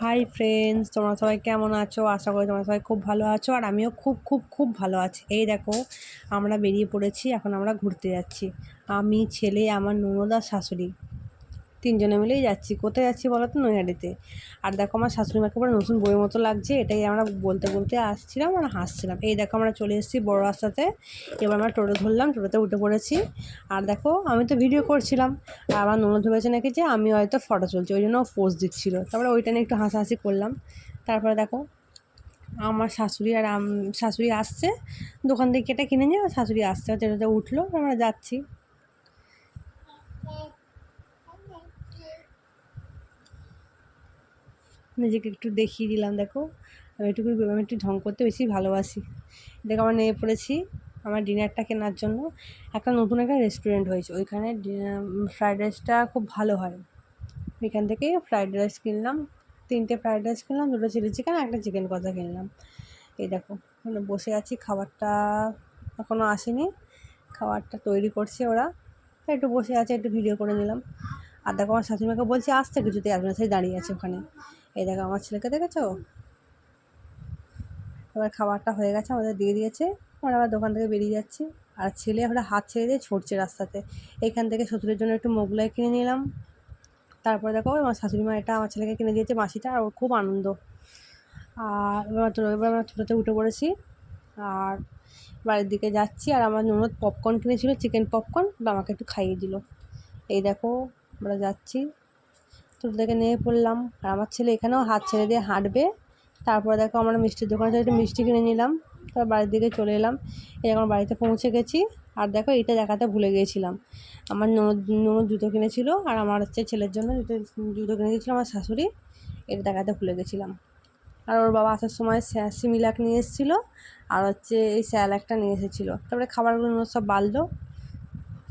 Hi friends তোমরা সবাই কেমন আছো? আশা করি তোমরা সবাই খুব ভালো আছো আর আমিও খুব খুব খুব ভালো আছি। এই দেখো, আমরা বেরিয়ে পড়েছি, এখন আমরা ঘুরতে যাচ্ছি। আমি, ছেলে, আমার নুনদার শাশুড়ি। তিনজনে মিলেই যাচ্ছি। কোথায় যাচ্ছি বলো তো? নৈহাটিতে। আর দেখো আমার শাশুড়ি মাকে পুরো নতুন বইয়ের মতো লাগছে, এটাই আমরা বলতে বলতে আসছিলাম আর হাসছিলাম। এই দেখো আমরা চলে এসেছি বড় রাস্তাতে, এবার আমরা টোটো ধরলাম, টোটোতে উঠে পড়েছি। আর দেখো আমি তো ভিডিও করছিলাম, আর আমার ননদ ভেবেছে নাকি যে আমি হয়তো ফটো চলছি ওই জন্য পোজ দিচ্ছিল। তারপরে ওইটা নিয়ে একটু হাসাহাসি করলাম। তারপরে দেখো আমার শাশুড়ি আর শাশুড়ি আসছে, দোকান থেকে কেটে কিনে নিয়ে শাশুড়ি আসছে টোটোতে উঠল, আমরা যাচ্ছি। নিজেকে একটু দেখিয়ে দিলাম, দেখো। আমি একটু আমি একটু ঢং করতে বেশি ভালোবাসি। দেখো, আমার নেমে পড়েছি আমার ডিনারটা কেনার জন্য। একটা নতুন একটা রেস্টুরেন্ট হয়েছে, ওইখানে ফ্রাইড রাইসটা খুব ভালো হয়। ওইখান থেকে ফ্রাইড রাইস কিনলাম, তিনটে ফ্রাইড রাইস কিনলাম, দুটো চিলি চিকেন একটা চিকেন কষা কিনলাম। এই দেখো মানে বসে আছি, খাবারটা এখনও আসেনি। খাবারটা তৈরি করছে ওরা। একটু বসে আছে, একটু ভিডিও করে নিলাম। আর দেখো, আমার শাশুড়িমাকে বলছি, আসতে কিছুতেই আসবে না সেই দাঁড়িয়ে আছে ওখানে। এই দেখো, আমার ছেলেকে দেখেছ? এবার খাবারটা হয়ে গেছে, আমাদের দিয়ে দিয়েছে। আমরা আবার দোকান থেকে বেরিয়ে যাচ্ছি। আর ছেলে আমরা হাত ছেড়ে দিয়ে ছুটছে রাস্তাতে। এইখান থেকে শ্বশুরের জন্য একটু মোগলাই কিনে নিলাম। তারপরে দেখো, আমার শাশুড়ি মা এটা আমার ছেলেকে কিনে দিয়েছে মাসিটা, আর ওর খুব আনন্দ। আর এবার এবার আমরা টোটোতে উঠে পড়েছি। আর বাড়ির দিকে যাচ্ছি, আর আমার ননদ পপকর্ন কিনেছিল চিকেন পপকর্ন আমাকে একটু খাইয়ে দিল। এই দেখো, আমরা যাচ্ছি। টোটো থেকে নেমে পড়লাম। আর আমার ছেলে এখানেও হাত ছেড়ে দিয়ে হাঁটবে। তারপরে দেখো আমরা মিষ্টির দোকানে একটু মিষ্টি কিনে নিলাম। তারপর বাড়ির দিকে চলে এলাম। এখন বাড়িতে পৌঁছে গেছি। আর দেখো এটা দেখাতে ভুলে গিয়েছিলাম। আমার ননদ ননদ জুতো কিনেছিল আর আমার হচ্ছে ছেলের জন্য জুতো জুতো কিনে দিয়েছিলো আমার শাশুড়ি। এটা দেখাতে ভুলে গেছিলাম। আর ওর বাবা আসার সময় স্যা- সিমিলাক নিয়ে এসেছিল। আর হচ্ছে এই স্যালাকটা নিয়ে এসেছিল। তারপরে খাবারগুলো সব বাড়লো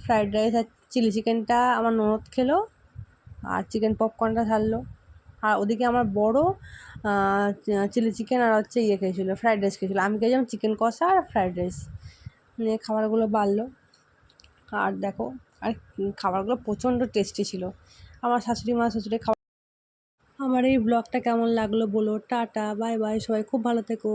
ফ্রাইড রাইস আর চিলি চিকেনটা আমার ননদ খেলো। আর চিকেন পপকর্নটা ছাড়লো। আর ওদিকে আমার বড় চিলি চিকেন আর হচ্ছে ইয়ে খেয়েছিলো ফ্রাইড রাইস খেয়েছিলো। আমি খেয়েছিলাম চিকেন কষা আর ফ্রাইড রাইস নিয়ে খাবারগুলো বাড়লো। আর দেখো, আর খাবারগুলো প্রচণ্ড টেস্টি ছিল। আমার শাশুড়ি মা, শ্বশুরের খাবার আমার এই ব্লগটা কেমন লাগল বলো। টাটা বাই বাই সবাই খুব ভালো থেকো।